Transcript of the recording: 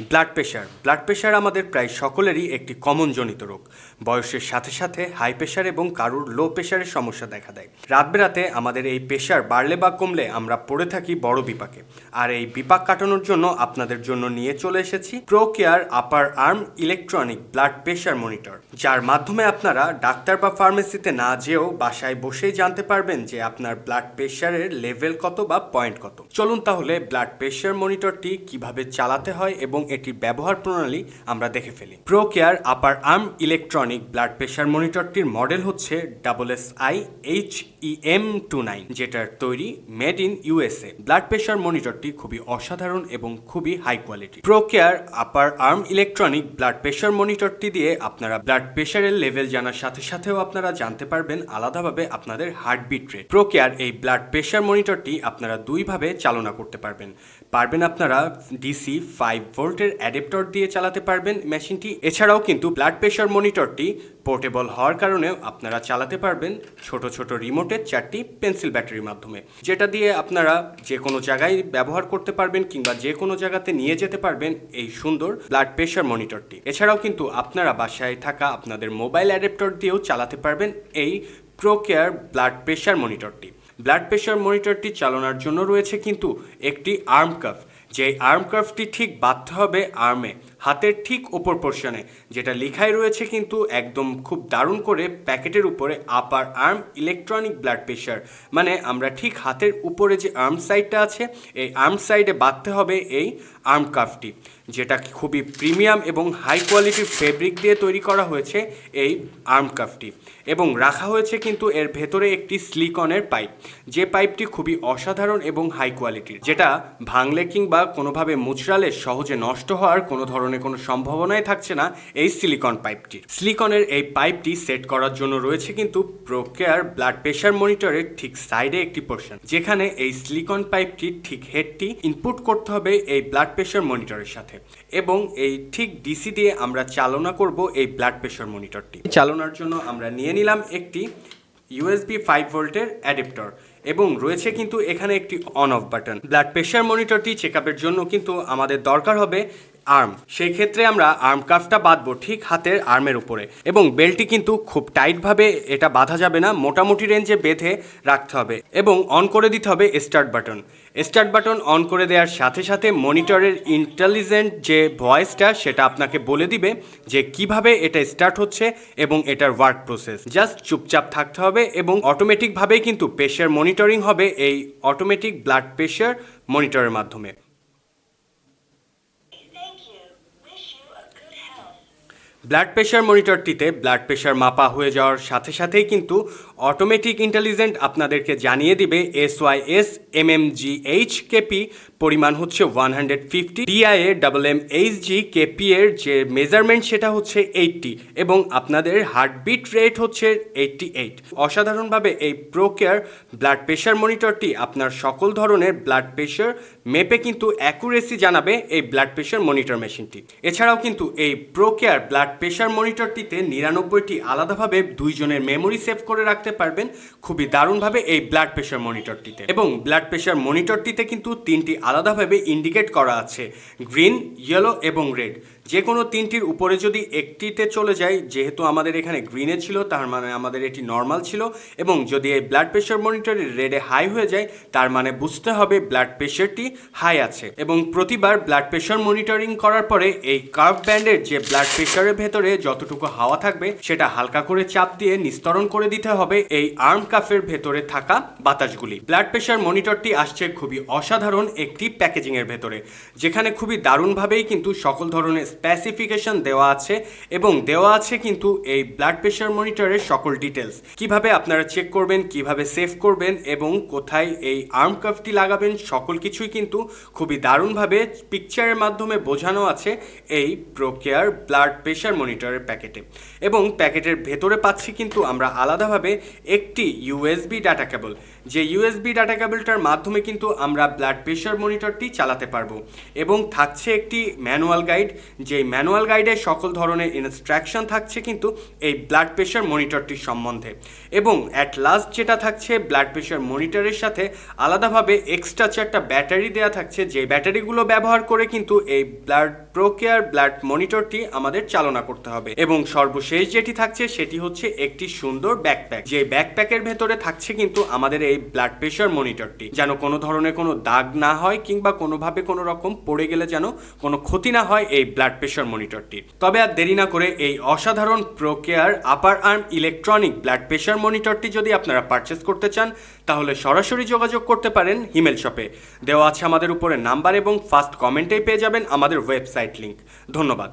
Blood pressure blood pressure আমাদের প্রায় সকলেরই একটি কমন জনিত রোগ। বয়সের সাথে সাথে হাই প্রেশার এবং কারুর লো প্রেশারের সমস্যা দেখা দেয়। রাত বেরাতে আমাদের এই প্রেশার বাড়লে বা কমলে আমরা পড়ে থাকি বড় বিপাকে। আর এই বিপাক কাটানোর জন্য আপনাদের জন্য নিয়ে চলে এসেছি ProCare upper arm electronic blood pressure monitor যার মাধ্যমে আপনারা ডাক্তার বা ফার্মেসিতে না যেয়েও বাসায় বসেই জানতে পারবেন যে আপনার ব্লাড প্রেশারের লেভেল কত বা পয়েন্ট কত। চলুন তাহলে ব্লাড প্রেশার মনিটরটি কীভাবে চালাতে হয় এবং এটির ব্যবহার প্রণালী আমরা দেখে ফেলি। ProCare upper arm electronic blood pressure মনিটরটির model হচ্ছে double S I H E M two nine যেটার তৈরি made in USA blood pressure মনিটরটি খুবই অসাধারণ এবং খুবই high quality ProCare upper arm electronic blood pressure মনিটরটি দিয়ে আপনারা ব্লাড প্রেশারের লেভেল জানার সাথে সাথেও আপনারা জানতে পারবেন আলাদাভাবে আপনাদের হার্টবিট রেট প্রো কেয়ার এই ব্লাড প্রেশার মনিটরটি আপনারা দুইভাবে চালনা করতে পারবেন। পারবেন আপনারা ডিসি ফাইভ ভোল্টের অ্যাডাপ্টর দিয়ে চালাতে পারবেন মেশিনটি এছাড়াও কিন্তু ব্লাড প্রেশার মনিটরটি পোর্টেবল হওয়ার কারণে আপনারা চালাতে পারবেন ছোট ছোট রিমোটের চারটি পেন্সিল ব্যাটারির মাধ্যমে। যেটা দিয়ে আপনারা যে কোনো জায়গায় ব্যবহার করতে পারবেন কিংবা যে কোনো জায়গাতে নিয়ে যেতে পারবেন এই সুন্দর ব্লাড প্রেশার মনিটরটি। এছাড়াও কিন্তু আপনারা বাসায় থাকা আপনাদের মোবাইল অ্যাডাপ্টর দিয়েও চালাতে পারবেন এই প্রো কেয়ার ব্লাড প্রেশার মনিটরটি। ব্লাড প্রেশার মনিটরটি চালানোর জন্য রয়েছে কিন্তু একটি আর্ম কাফ। যে আর্ম কাফটি ঠিক বাঁধতে হবে আর্মে। হাতের ঠিক ওপর পোর্শনে যেটা লেখাই রয়েছে কিন্তু একদম খুব দারুণ করে প্যাকেটের উপরে upper arm electronic blood pressure মানে আমরা ঠিক হাতের উপরে যে আর্ম সাইডটা আছে, এই আর্ম সাইডে বাঁধতে হবে এই আর্ম কাফটি যেটা খুবই প্রিমিয়াম এবং হাই কোয়ালিটির ফেব্রিক দিয়ে তৈরি করা হয়েছে এই আর্ম কাফটি এবং রাখা হয়েছে কিন্তু এর ভেতরে একটি স্লিকনের পাইপ যে পাইপটি খুবই অসাধারণ এবং হাই কোয়ালিটির যেটা ভাঙলে কিংবা কোনোভাবে মুচড়ালে সহজে নষ্ট হওয়ার কোনো ধরনের কোনো সম্ভাবনাই থাকছে না এই সিলিকন পাইপটির। সিলিকনের এই পাইপটি সেট করার জন্য রয়েছে কিন্তু প্রোকেয়ার ব্লাড প্রেশার মনিটরের ঠিক সাইডে একটি পোর্শন, যেখানে এই সিলিকন পাইপটির ঠিক হেডটি ইনপুট করতে হবে এই ব্লাড প্রেশার মনিটরের সাথে এবং এই ঠিক ডিসি দিয়ে আমরা চালনা করব এই ব্লাড প্রেশার মনিটরটি। চালানোর জন্য আমরা নিয়ে নিলাম একটি ইউএসবি ফাইভ ভোল্টের অ্যাডাপ্টর এবং রয়েছে কিন্তু এখানে একটি on off button. Blood pressure মনিটরটি check আপের জন্য কিন্তু আমাদের দরকার হবে আর্ম সেই ক্ষেত্রে আমরা আর্ম কাফটা বাঁধবো ঠিক হাতের আর্মের উপরে এবং বেল্টটি কিন্তু খুব টাইটভাবে এটা বাঁধা যাবে না, মোটামুটি রেঞ্জে বেঁধে রাখতে হবে এবং অন করে দিতে হবে start button start button on করে দেওয়ার সাথে সাথে মনিটরের ইন্টেলিজেন্ট যে ভয়েসটা সেটা আপনাকে বলে দিবে যে কীভাবে এটা স্টার্ট হচ্ছে এবং এটার ওয়ার্ক প্রসেস জাস্ট চুপচাপ থাকতে হবে এবং অটোমেটিকভাবেই কিন্তু প্রেশার মনিটরিং হবে এই অটোমেটিক ব্লাড প্রেশার মনিটরের মাধ্যমে। ব্লাড প্রেশার মনিটরটিতে ব্লাড প্রেশার মাপা হয়ে যাওয়ার সাথে সাথেই কিন্তু অটোমেটিক ইন্টেলিজেন্ট আপনাদেরকে জানিয়ে দিবে S Y S M M G H K P পরিমাণ হচ্ছে one hundred fifty D I A double M H G K P এর যে মেজারমেন্ট সেটা হচ্ছে এইটটি এবং আপনাদের হার্টবিট রেট হচ্ছে এইটটি এইট অসাধারণভাবে এই প্রোকেয়ার ব্লাড প্রেশার মনিটরটি আপনার সকল ধরনের ব্লাড প্রেশার মেপে কিন্তু অ্যাকুরেসি জানাবে এই ব্লাড প্রেশার মনিটর মেশিনটি এছাড়াও কিন্তু এই প্রোকেয়ার ব্লাড প্রেশার মনিটরটিতে নিরানব্বইটি আলাদাভাবে দুইজনের মেমোরি সেভ করে রাখতে পারবেন খুবই দারুণভাবে এই ব্লাড প্রেশার মনিটরটিতে এবং ব্লাড প্রেশার মনিটরটিতে কিন্তু তিনটি আলাদাভাবে ইন্ডিকেট করা আছে গ্রিন ইয়েলো এবং রেড যে কোনো তিনটির উপরে যদি একটিতে চলে যায়, যেহেতু আমাদের এখানে গ্রিনে ছিল, তার মানে আমাদের এটি নর্মাল ছিল, এবং যদি এই ব্লাড প্রেশার মনিটরে রেডে হাই হয়ে যায়, তার মানে বুঝতে হবে ব্লাড প্রেশারটি হাই আছে। এবং প্রতিবার ব্লাড প্রেশার মনিটরিং করার পরে এই কার্ভ ব্যান্ডের যে ব্লাড প্রেশারের ভেতরে যতটুকু হাওয়া থাকবে, সেটা হালকা করে চাপ দিয়ে নিস্তরণ করে দিতে হবে এই আর্ম কাফের ভেতরে থাকা বাতাসগুলি। ব্লাড প্রেশার মনিটরটি আসছে খুবই অসাধারণ একটি প্যাকেজিং এর ভেতরে, যেখানে খুবই দারুণভাবেই কিন্তু সকল ধরনের স্পেসিফিকেশন দেওয়া আছে এবং দেওয়া আছে কিন্তু এই ব্লাড প্রেশার মনিটরের সকল ডিটেলস কীভাবে আপনারা চেক করবেন, কীভাবে সেভ করবেন এবং কোথায় এই আর্ম কাফটি লাগাবেন, সকল কিছুই কিন্তু খুবই দারুণভাবে পিকচারের মাধ্যমে বোঝানো আছে এই প্রোকেয়ার ব্লাড প্রেশার মনিটরের প্যাকেটে এবং প্যাকেটের ভেতরে পাচ্ছি কিন্তু আমরা আলাদাভাবে একটি ইউএসবি ডাটা কেবল যে ইউএসবি ডাটা কেবলটার মাধ্যমে কিন্তু আমরা ব্লাড প্রেশার মনিটরটি চালাতে পারব এবং থাকছে একটি ম্যানুয়াল গাইড যেই ম্যানুয়াল গাইডে সকল ধরনের ইনস্ট্রাকশন থাকছে কিন্তু এই ব্লাড প্রেশার মনিটরটির সম্বন্ধে। এবং অ্যাট লাস্ট যেটা থাকছে, ব্লাড প্রেশার মনিটরের সাথে আলাদাভাবে এক্সট্রা চারটা ব্যাটারি দেওয়া থাকছে, যে ব্যাটারিগুলো ব্যবহার করে কিন্তু এই ব্লাড প্রোকেয়ার ব্লাড মনিটরটি আমাদের চালনা করতে হবে। এবং সর্বশেষ যেটি থাকছে, সেটি হচ্ছে একটি সুন্দর ব্যাকপ্যাক যে ব্যাকপ্যাকের ভেতরে থাকছে কিন্তু আমাদের এই ব্লাড প্রেশার মনিটরটি। যেন কোনো ধরনের কোনো দাগ না হয় কিংবা কোনোভাবে কোনো রকম পড়ে গেলে যেন কোনো ক্ষতি না হয় এই ব্লাড প্রেশার মনিটরটির তবে আর দেরি না করে এই অসাধারণ ProCare upper arm electronic blood pressure মনিটরটি যদি আপনারা পারচেস করতে চান, তাহলে সরাসরি যোগাযোগ করতে পারেন হিমেল শপে। দেওয়া আছে আমাদের উপরে নাম্বার এবং ফার্স্ট কমেন্টেই পেয়ে যাবেন আমাদের ওয়েবসাইট লিঙ্ক ধন্যবাদ।